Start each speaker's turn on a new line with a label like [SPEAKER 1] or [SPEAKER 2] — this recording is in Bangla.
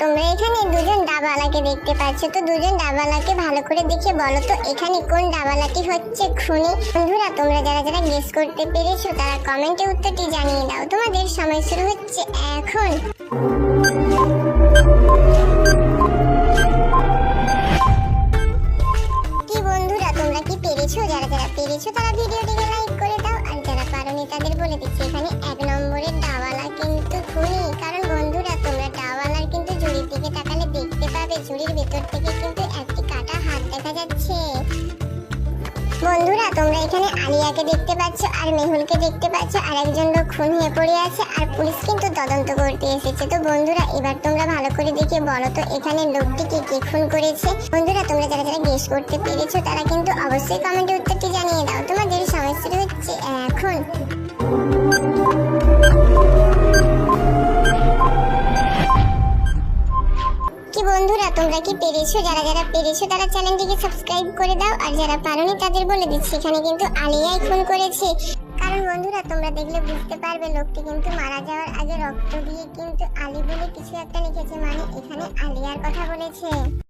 [SPEAKER 1] তোমরা এখানে দুজন ডাবালাকে দেখতে পাচ্ছ। তো দুজন ডাবালাকে ভালো করে দেখে বলো তো, এখানে কোন ডাবালাটি হচ্ছে খুনি? বন্ধুরা, তোমরা যারা যারা গেস করতে পেরেছ, তারা কমেন্টে উত্তরটি জানিয়ে দাও। তোমাদের সময় শুরু হচ্ছে এখন। কি বন্ধুরা, তোমরা কি পেরেছ? যারা যারা পেরেছ, তারা ভিডিওটিকে লাইক করে দাও। আর যারা পারোনি, তাদের বলে দিচ্ছি এখানে ঝুড়ির ভেতর থেকে কিন্তু একটি কাটা হাত দেখা যাচ্ছে। বন্ধুরা, তোমরা এখানে আলিয়াকে দেখতে পাচ্ছ, আর মেহুলকে দেখতে পাচ্ছ, আর একজন লোক খুন হয়ে পড়ে আছে, আর পুলিশ কিন্তু তদন্ত করতে এসেছে। তো বন্ধুরা, এবার তোমরা ভালো করে দেখে বলো তো, এখানে লোকটিকে কে খুন করেছে? বন্ধুরা, তোমরা যারা যারা গেস করতে পেরেছ, তারা কিন্তু অবশ্যই কমেন্টে উত্তরটি কি বন্ধুরা, তোমরা কি পেরেছ? যারা যারা পেরেছ, তারা চ্যানেলটিকে সাবস্ক্রাইব করে দাও। আর যারা পারোনি, তাদের বলে দিচ্ছি, এখানে কিন্তু আলিয়াই খুন করেছে। কারণ বন্ধুরা, তোমরা দেখলে বুঝতে পারবে, লোকটি কিন্তু মারা যাওয়ার আগে রক্ত দিয়ে কিন্তু আলি বলে কিছু একটা লিখেছে। মানে এখানে আলিয়ার কথা বলেছে।